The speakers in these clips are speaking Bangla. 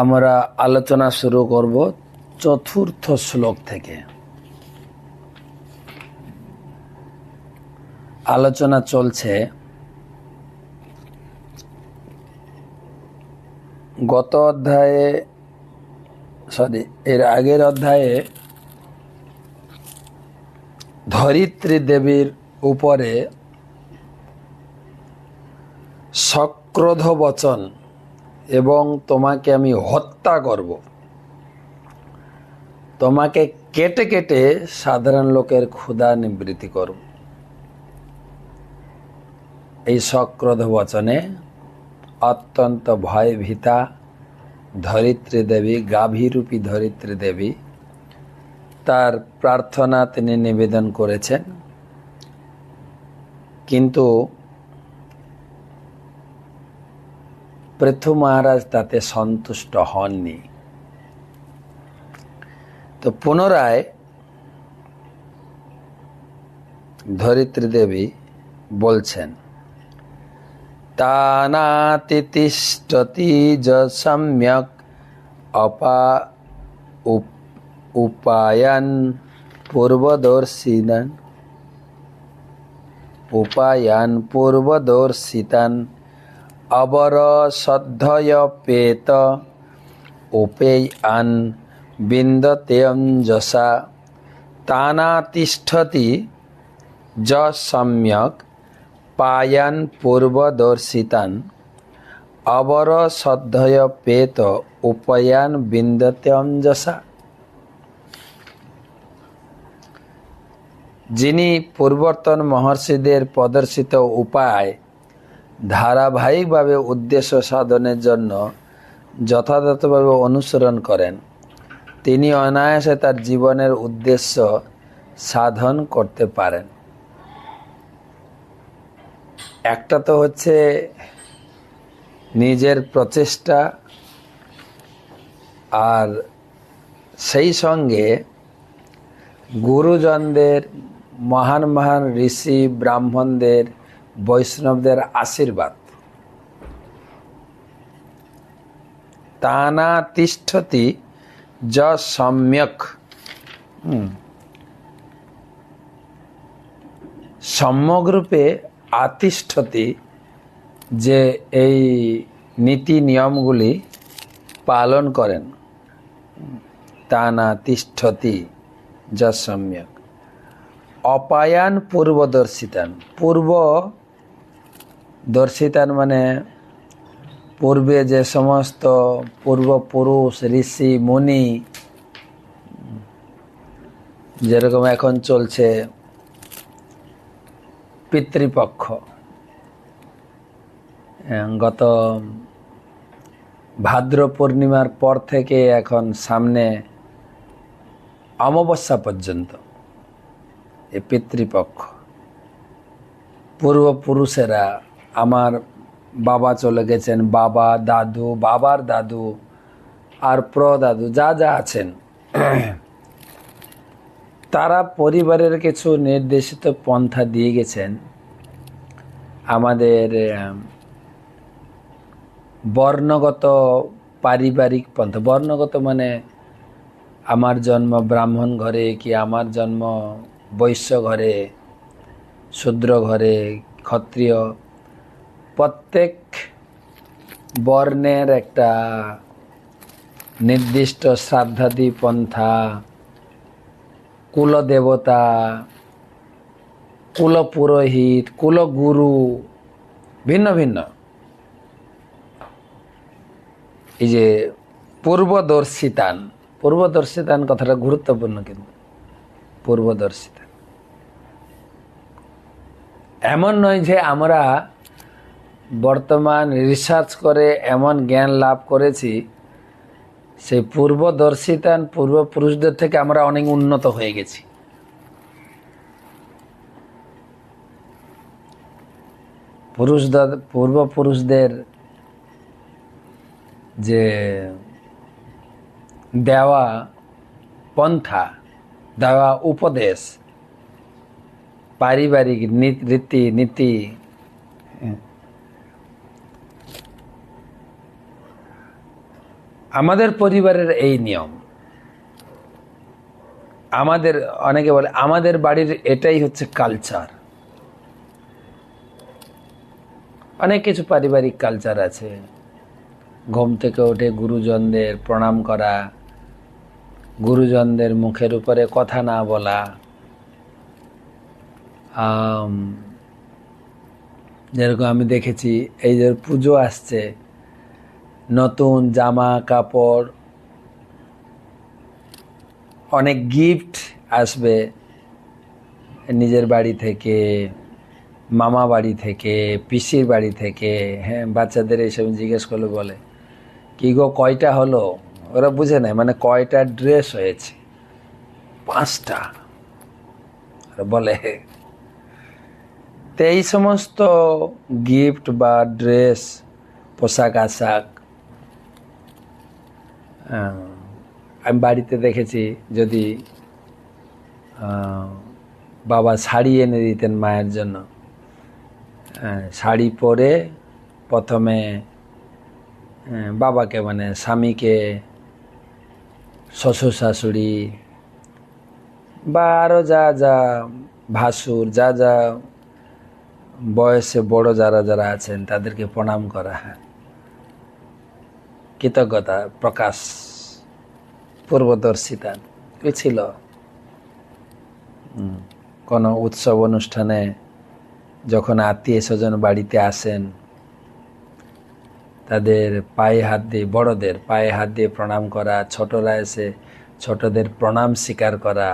আমরা আলোচনা শুরু করব চতুর্থ শ্লোক থেকে। আলোচনা চলছে, গত অধ্যায়ে সরি এর আগের অধ্যায়ে ধরিত্রী দেবীর উপরে সক্রোধ বচন এবং তোমাকে আমি হত্যা করব। তোমাকে কেটে কেটে সাধারণ লোকের ক্ষুধা নিবৃত্তি করব। এই সক্রোধ বচনে অত্যন্ত ভয় ভীতা ধরিত্রী দেবী, গাভীরূপী ধরিত্রী দেবী তার প্রার্থনা তিনি নিবেদন করেছেন। কিন্তু পৃথু মহারাজ তাতে সন্তুষ্ট হননি। তো পুনরায় ধরিত্রী দেবী বলছেন তানাতিষ্ঠতি সম্যক অপা উপায়ন পূর্বদর্শিনন, উপায়ান পূর্বদর্শিতান অবরসদ্ধয়পেত উপেয়ান বিন্দতেঞ্জসা তানাতিষ্ঠতি য সম্যক পায়ান পূর্বদর্শিতান। অবরসদ্ধয়পেত উপয়ান বিন্দতে অঞ্জসা যিনি পূর্বর্তন মহর্ষিদের প্রদর্শিত উপায় ধারাবাহিকভাবে উদ্দেশ্য সাধনের জন্য যথাযথভাবে অনুসরণ করেন। তিনি অনায়াসে তার জীবনের উদ্দেশ্য সাধন করতে পারেন। একটা তো হচ্ছে নিজের প্রচেষ্টা, আর সেই সঙ্গে গুরুজনদের, মহান মহান ঋষি, ব্রাহ্মণদের বৈষ্ণবদের আশীর্বাদ। তানা তিষ্ঠতি য সম্যক। সম্যকরূপে আতিষ্ঠতি যে এই নীতি নিয়মগুলি পালন করেন। তা না তিষ্ঠতি যা সম্যক। অপায়ান পূর্বদর্শিতান। পূর্ব দর্শিতান মানে পূর্বে যে সমস্ত পূর্বপুরুষ, ঋষি, মুনি যেরকম এখন চলছে, পিতৃপক্ষ। গত ভাদ্র পূর্ণিমার পর থেকে এখন সামনে অমাবস্যা পর্যন্ত এই পিতৃপক্ষ। পূর্বপুরুষেরা আমার বাবা চলে গেছেন, বাবা, দাদু, বাবার দাদু আর প্রদাদু, যা যা আছেন। তারা পরিবারের কিছু নির্দেশিত পন্থা দিয়ে গেছেন। আমাদের বর্ণগত পারিবারিক পন্থা। বর্ণগত মানে আমার জন্ম ব্রাহ্মণ ঘরে কি আমার জন্ম বৈশ্য ঘরে, শূদ্র ঘরে, ক্ষত্রিয় প্রত্যেক বর্ণের একটা নির্দিষ্ট শ্রাদ্ধাদি পন্থা, কুলদেবতা, কুলপুরোহিত, কুলগুরু, ভিন্ন ভিন্ন। এই যে পূর্বদর্শিতান পূর্বদর্শিতান কথাটা গুরুত্বপূর্ণ কিন্তু, পূর্বদর্শিতান। এমন নয় যে আমরা বর্তমান রিসার্চ করে এমন জ্ঞান লাভ করেছি, সেই পূর্বদর্শিতান পূর্বপুরুষদের থেকে আমরা অনেক উন্নত হয়ে গেছি। পুরুষদের পূর্বপুরুষদের যে দেওয়া পন্থা, দেওয়া উপদেশ, পারিবারিক রীতি, নীতি আমাদের পরিবারের এই নিয়ম। আমাদের, অনেকে বলে, আমাদের বাড়ির এটাই হচ্ছে কালচার অনেক কিছু পারিবারিক কালচার আছে। ঘুম থেকে উঠে গুরুজনদের প্রণাম করা, গুরুজনদের মুখের উপরে কথা না বলা যেরকম আমি দেখেছি, এই যে পুজো আসছে নতুন জামা, কাপড়, অনেক গিফট আসবে নিজের বাড়ি থেকে, মামা বাড়ি থেকে, পিসির বাড়ি থেকে। হ্যাঁ বাচ্চাদের এইসব জিজ্ঞেস করলে বলে, কি গো, কয়টা হলো? ওরা বুঝে নেয় মানে কয়টা ড্রেস হয়েছে? পাঁচটা। বলে, তো এই সমস্ত গিফট বা ড্রেস পোশাক আশাক আমি বাড়িতে দেখেছি যদি বাবা শাড়ি এনে দিতেন মায়ের জন্য। শাড়ি পরে প্রথমে বাবাকে মানে স্বামীকে, শ্বশুর শাশুড়ি বা আরও যা যা ভাসুর, যা যা বয়সে বড় যারা যারা আছেন তাদেরকে প্রণাম করা কৃতজ্ঞতা প্রকাশ পূর্বদর্শিতা। কি ছিল কোনো উৎসব অনুষ্ঠানে যখন আত্মীয় স্বজন বাড়িতে আসেন, তাদের পায়ে হাত দিয়ে, বড়দের পায়ে হাত দিয়ে প্রণাম করা, ছোটরা এসে ছোটদের প্রণাম স্বীকার করা,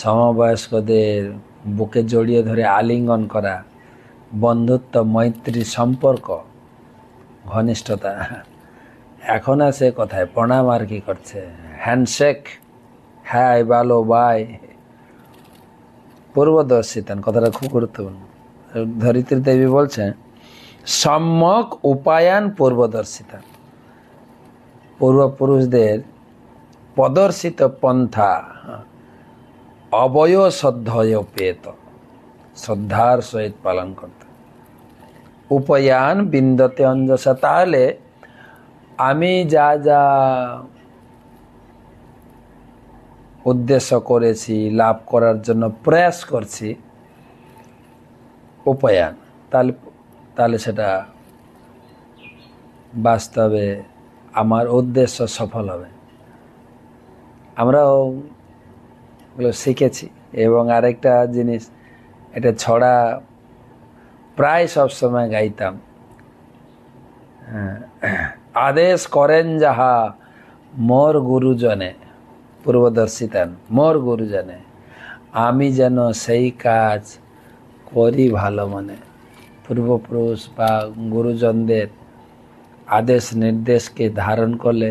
সমবয়স্কদের বুকে জড়িয়ে ধরে আলিঙ্গন করা, বন্ধুত্ব, মৈত্রী সম্পর্ক, ঘনিষ্ঠতা। এখন আছে কথায়, প্রণাম আর কি করছে? হ্যান্ডশেক? হ্যাঁ ভালো বাই পূর্বদর্শিতান কথাটা খুব গুরুত্বপূর্ণ। ধরিত্রী দেবী বলছেন, সম্যক উপায়ান পূর্বদর্শিতা পূর্বপুরুষদের প্রদর্শিত পন্থা অবয় শ্রদ্ধয় পেত, শ্রদ্ধার সহিত পালন করতে। উপায়ান বিন্দতে অঞ্জসা, তাহলে আমি যা যা উদ্দেশ্য করেছি লাভ করার জন্য প্রয়াস করছি উপায়ান। তাহলে তাহলে সেটা বাস্তবে আমার উদ্দেশ্য সফল হবে। আমরাও শিখেছি এবং আরেকটা জিনিস এটা ছড়া প্রায় সব সময় গাইতাম। হ্যাঁ, আদেশ করেন যাহা মোর গুরুজনে পূর্বদর্শিতান মোর গুরুজনে, আমি যেন সেই কাজ করি ভালো মনে। পূর্বপুরুষ বা গুরুজনদের আদেশ নির্দেশকে ধারণ করলে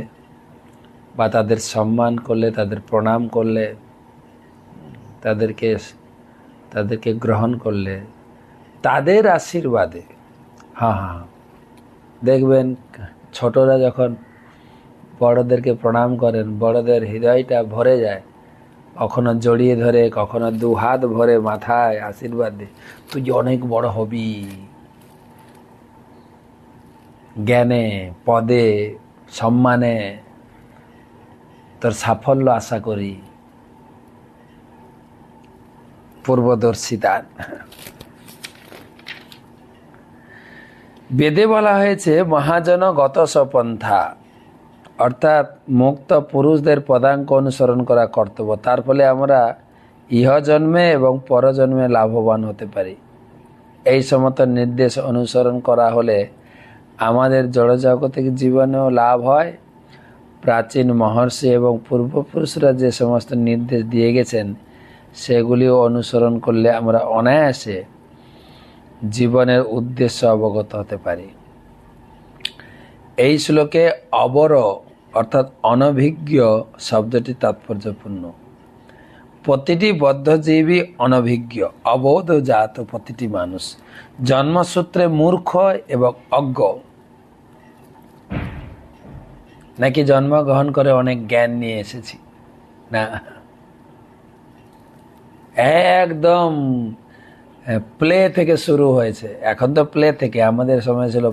বা তাদের সম্মান করলে, তাদের প্রণাম করলে, তাদেরকে তাদেরকে গ্রহণ করলে, তাদের আশীর্বাদে হ্যাঁ হ্যাঁ দেখবেন ছোটরা যখন বড়দেরকে প্রণাম করেন, বড়দের হৃদয়টা ভরে যায়, কখনো জড়িয়ে ধরে, কখনো দু হাত ভরে মাথায় আশীর্বাদ দিয়ে, তুই অনেক বড় হবি। জ্ঞানে, পদে, সম্মানে তোর সাফল্য আশা করি। পূর্বদর্শিতা। বেদে বলা হয়েছে মহাজনগত সপন্থা অর্থাৎ মুক্ত পুরুষদের পদাঙ্ক অনুসরণ করা কর্তব্য। তার ফলে আমরা ইহ জন্মে এবং পরজন্মে লাভবান হতে পারি। এই সমস্ত নির্দেশ অনুসরণ করা হলে আমাদের জড়জাগতিক জীবনেও লাভ হয়। প্রাচীন মহর্ষি এবং পূর্বপুরুষরা যে সমস্ত নির্দেশ দিয়ে গেছেন, সেগুলিও অনুসরণ করলে আমরা অনায়াসে জীবনের উদ্দেশ্য অবগত হতে পারি। এই শ্লোকে অবর অর্থাৎ অনভিজ্ঞ শব্দটি তাৎপর্যপূর্ণ। প্রতিটি বদ্ধজীবী অনভিজ্ঞ অবোধ জাত প্রতিটি মানুষ, জন্মসূত্রে মূর্খ এবং অজ্ঞ। নাকি জন্মগ্রহণ করে অনেক জ্ঞান নিয়ে এসেছি? না। একদম প্লে থেকে শুরু হয়েছে। এখন তো প্লে থেকে, আমাদের সময় ছিল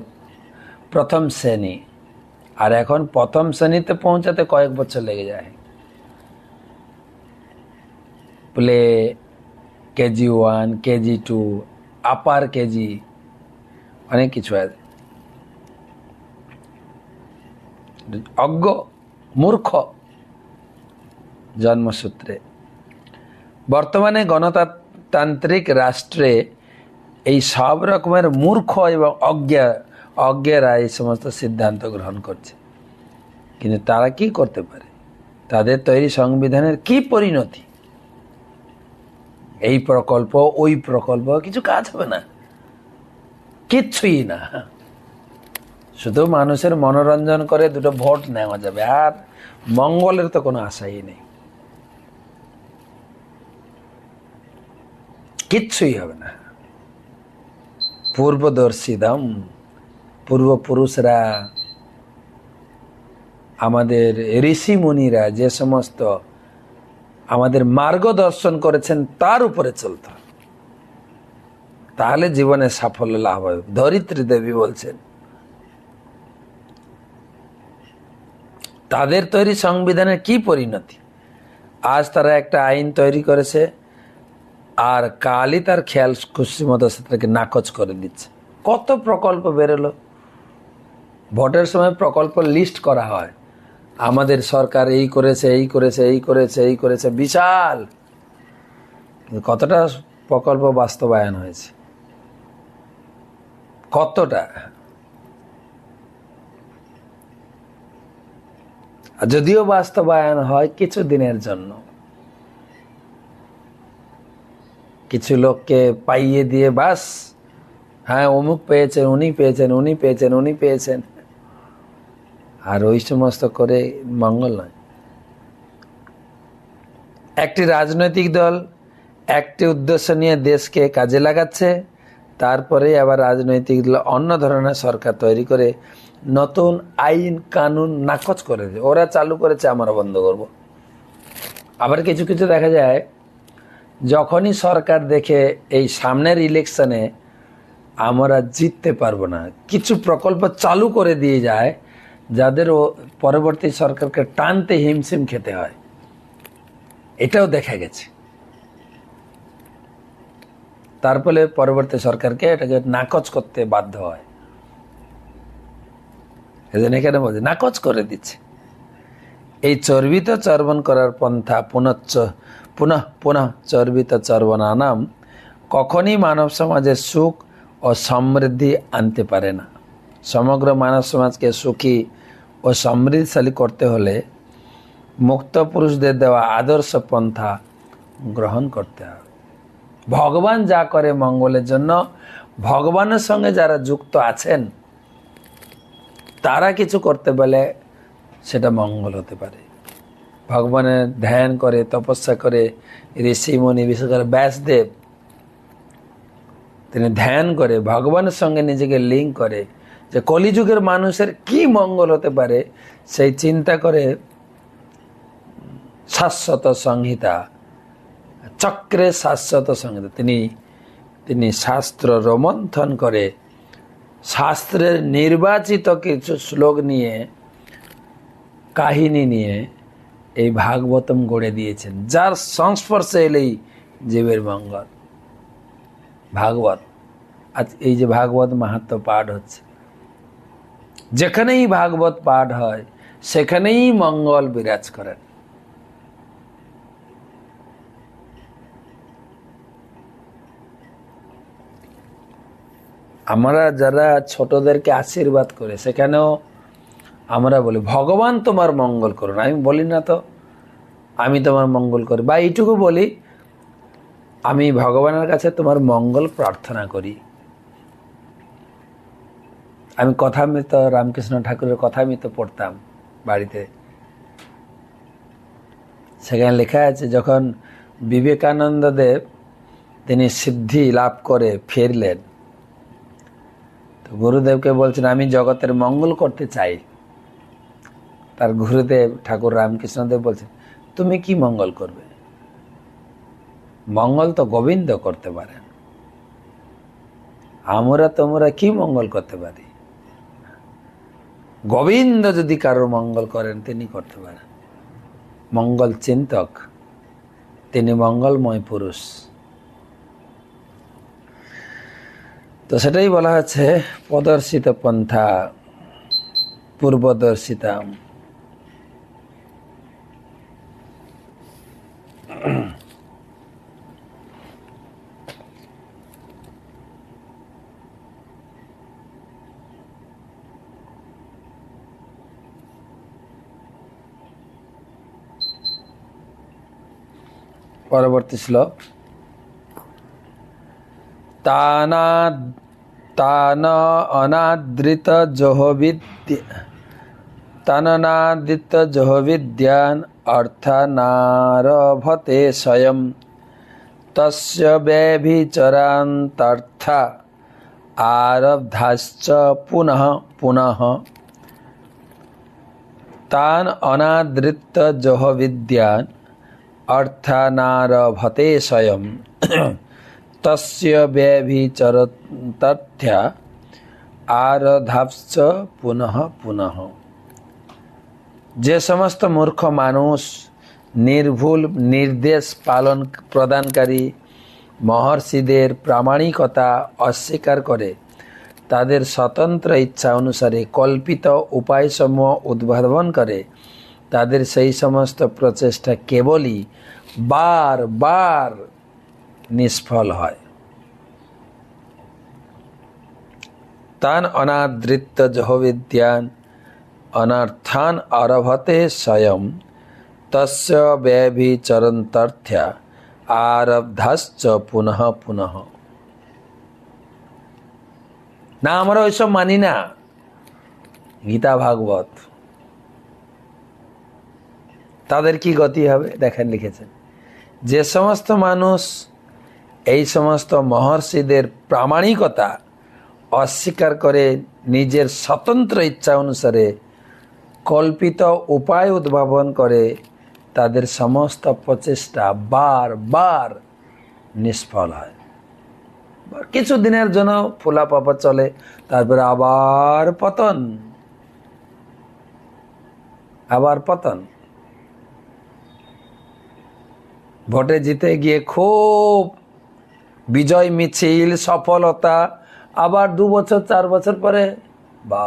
প্রথম শ্রেণি। আর এখন প্রথম শ্রেণীতে পৌঁছাতে কয়েক বছর লেগে যায়। Play KG one, KG two upper KG, অনেক কিছু আছে। অজ্ঞ, মূর্খ জন্মসূত্রে। বর্তমানে গণতান্ত্রিক রাষ্ট্রে এই সব রকমের মূর্খ এবং অজ্ঞা, অজ্ঞেরা এই সমস্ত সিদ্ধান্ত গ্রহণ করছে। কিন্তু তারা কি করতে পারে? তাদের তৈরি সংবিধানের কি পরিণতি? এই প্রকল্প, ওই প্রকল্প, কিছু কাজ হবে না। কিচ্ছুই না। শুধু মানুষের মনোরঞ্জন করে দুটো ভোট নেওয়া যাবে, আর মঙ্গলের তো কোনো আশাই নেই। কিচ্ছুই হবে না। পূর্বদর্শীদম, পূর্বপুরুষরা, আমাদের ঋষি মুনিরা যে সমস্ত আমাদের মার্গদর্শন করেছেন, তার উপরে চলত। তাহলে জীবনে সাফল্য লাভ হবে। ধরিত্রী দেবী বলছেন, তাদের তৈরি সংবিধানের কি পরিণতি? আজ তারা একটা আইন তৈরি করেছে আর কালই তার খেয়াল খুশি মতো সেটাকে নাকচ করে দিচ্ছে কত প্রকল্প বেরোলো ভোটের সময় প্রকল্প লিস্ট করা হয়। আমাদের সরকার এই করেছে এই করেছে এই করেছে এই করেছে, বিশাল। কতটা প্রকল্প বাস্তবায়ন হয়েছে? কতটা? যদিও বাস্তবায়ন হয় কিছু দিনের জন্য কিছু লোককে পাইয়ে দিয়ে বাস। হ্যাঁ অমুক পেয়েছেন, উনি পেয়েছেন উনি পেয়েছেন উনি পেয়েছেন। আর ওই সমস্ত করে মঙ্গল নয়। একটি রাজনৈতিক দল একটি উদ্দেশ্য নিয়ে দেশকে কাজে লাগাচ্ছে, তারপরে আবার রাজনৈতিক দল অন্য ধরনের সরকার তৈরি করে নতুন আইন কানুন নাকচ করে দেয় ওরা চালু করেছে, আমরা বন্ধ করব। আবার কিছু কিছু দেখা যায় যখনই সরকার দেখে এই সামনের ইলেকশনে আমরা জিততে পারব না, কিছু প্রকল্প চালু করে দিয়ে যায়, যাদের ও পরবর্তী সরকারকে টানতে হিমশিম খেতে হয়। এটাও দেখা গেছে। তারপরে পরবর্তী সরকারকে এটাকে নাকচ করতে বাধ্য হয়। এজন্য এখানে বলছে, নাকচ করে দিচ্ছে। এই চর্বিত চর্বণ করার পন্থা পুনশ্চ পুনঃ পুনঃ চর্বিত চর্বনানাম কখনই মানব সমাজে সুখ ও সমৃদ্ধি আনতে পারে না। সমগ্র মানব সমাজকে সুখী ও সমৃদ্ধশালী করতে হলে মুক্ত পুরুষদের দেওয়া আদর্শ পন্থা গ্রহণ করতে হবে। ভগবান যা করে মঙ্গলের জন্য, ভগবানের সঙ্গে যারা যুক্ত আছেন, তারা কিছু করতে বলে সেটা মঙ্গল হতে পারে। ভগবানের ধ্যান করে, তপস্যা করে ঋষি মুনি বিশেষ করে ব্যাসদেব, তিনি ধ্যান করে, ভগবানের সঙ্গে নিজেকে লিঙ্ক করে, যে কলিযুগের মানুষের কি মঙ্গল হতে পারে, সেই চিন্তা করে শাশ্বত সংহিতা, চক্রে শাশ্বত সংহিতা, তিনি তিনি শাস্ত্র রোমন্থন করে, শাস্ত্রের নির্বাচিত কিছু শ্লোক নিয়ে, কাহিনী নিয়ে এই ভাগবতম গড়ে দিয়েছেন, যার সংস্পর্শে এলেই জীবের মঙ্গল। ভাগবত, আজ এই যে ভাগবত মাহাত্ম পাঠ হচ্ছে, যেখানেই ভাগবত পাঠ হয়, সেখানেই মঙ্গল বিরাজ করেন। আমরা যারা ছোটদেরকে আশীর্বাদ করে, সেখানেও আমরা বলি, ভগবান তোমার মঙ্গল করুন। আমি বলি না তো, আমি তোমার মঙ্গল করি। বা এইটুকু বলি, আমি ভগবানের কাছে তোমার মঙ্গল প্রার্থনা করি। আমি কথা মৃত রামকৃষ্ণ ঠাকুরের কথা মৃত পড়তাম বাড়িতে। সেখানে লেখা আছে, যখন বিবেকানন্দ দেব তিনি সিদ্ধি লাভ করে ফিরলেন, তো গুরুদেবকে বলছেন, আমি জগতের মঙ্গল করতে চাই। তার গুরুদেব ঠাকুর রামকৃষ্ণদেব বলছেন, তুমি কি মঙ্গল করবে? মঙ্গল তো গোবিন্দ করতে পারেন আমরা তোমরা কি মঙ্গল করতে পারি? গোবিন্দ যদি কারোর মঙ্গল করেন, তিনি করতে পারেন। মঙ্গল চিন্তক, তিনি মঙ্গলময় পুরুষ। তো সেটাই বলা হচ্ছে, প্রদর্শিত পন্থা পূর্বদর্শিতা পরবর্তী শ্লোক তানা তান অনাদৃত জহবিদ্য তাননাদিত জহবিদ্যান অর্থানারভতে अर्थनारभते स्वयं। तस्य व्यभिचरान्तर्था आरब्धाश्च पुनः पुनः। तान् अनादृतजहविद्यान् अर्थनारभते स्वयं। तस्य व्यभिचरतथ्या आरधाश्च पुनः पुनः। যে সমস্ত মূর্খ মানুষ নির্ভুল নির্দেশ পালন প্রদানকারী মহর্ষিদের প্রামাণিকতা অস্বীকার করে, তাদের স্বতন্ত্র ইচ্ছা অনুসারে কল্পিত উপায়সমূহ উদ্ভাবন করে, তাদের সেই সমস্ত প্রচেষ্টা কেবলই বার বার নিষ্ফল হয়। তান অনাদৃত্য জহবিদ্যান অনর্থান আরভতে স্বয়ং তস্য ব্যভিচরন্তর্থ্যা আরব্ধাশ্চ পুনঃ পুনঃ না আমরা ওইসব মানি না গীতা ভাগবত তাদের কি গতি হবে দেখেন লিখেছেন যে সমস্ত মানুষ এই সমস্ত মহর্ষিদের প্রামাণিকতা অস্বীকার করে নিজের স্বতন্ত্র ইচ্ছা অনুসারে কল্পিত উপায় উদ্ভাবন করে তাদের সমস্ত প্রচেষ্টা বার বার নিষ্ফল হয়। কিছু দিনের জন্য ফোলা পাপা চলে, তারপরে আবার পতন। আবার পতন। ভোটে জিতে গিয়ে খুব বিজয় মিছিল, সফলতা, আবার দু বছর, চার বছর পরে বা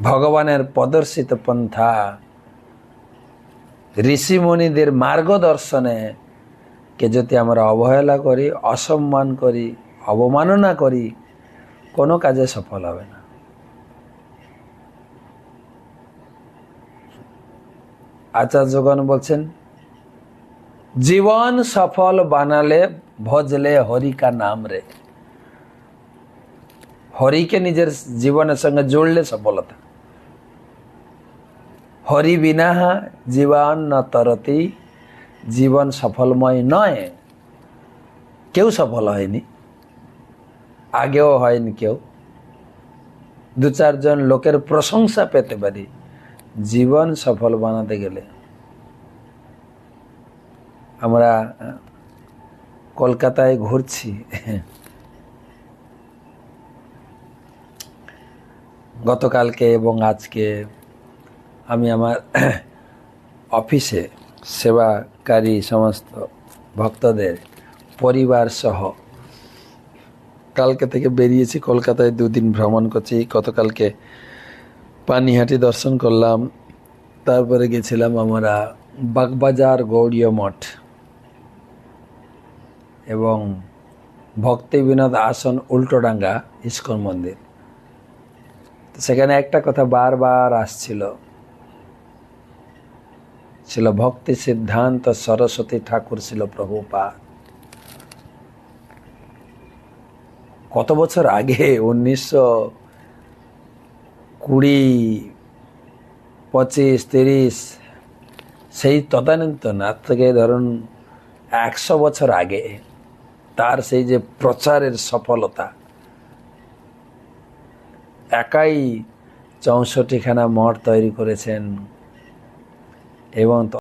ভগবানের প্রদর্শিত পন্থা। ঋষিমণিদের মার্গদর্শনে কে যদি আমরা অবহেলা করি, অসম্মান করি, অবমাননা করি, কোনো কাজে সফল হবে না। আচার্যগণ বলছেন, জীবন সফল বানালে ভজলে হরিকা নাম রে। হরিকে নিজের জীবনের সঙ্গে জুড়লে সফলতা। হরি বিনা জীবন ন তরতি, জীবন সফলময় নয়। কেউ সফল হয়নি, আগেও হয়নি কেউ। দু চারজন লোকের প্রশংসা পেতে পারি, জীবন সফল বানাতে গেলে। আমরা কলকাতায় ঘুরছি। গতকালকে এবং আজকে আমি আমার অফিসে সেবাকারী সমস্ত ভক্তদের পরিবার সহ কালকে থেকে বেরিয়েছি, কলকাতায় দুদিন ভ্রমণ করছি। গতকালকে পানিহাটি দর্শন করলাম। তারপরে গেছিলাম আমরা বাগবাজার গৌড়ীয় মঠ এবং ভক্তি বিনোদ আসন উল্টোডাঙ্গা ইস্কন মন্দির। সেখানে একটা কথা বারবার আসছিল ছিল ভক্তি সিদ্ধান্ত সরস্বতী ঠাকুর ছিল প্রভুপা কত বছর আগে উনিশশো কুড়ি পঁচিশ তিরিশ সেই তদানীন্তন আজ থেকে ধরুন একশো বছর আগে তার সেই যে প্রচারের সফলতা একাই চৌষট্টিখানা মঠ তৈরি করেছেন এবং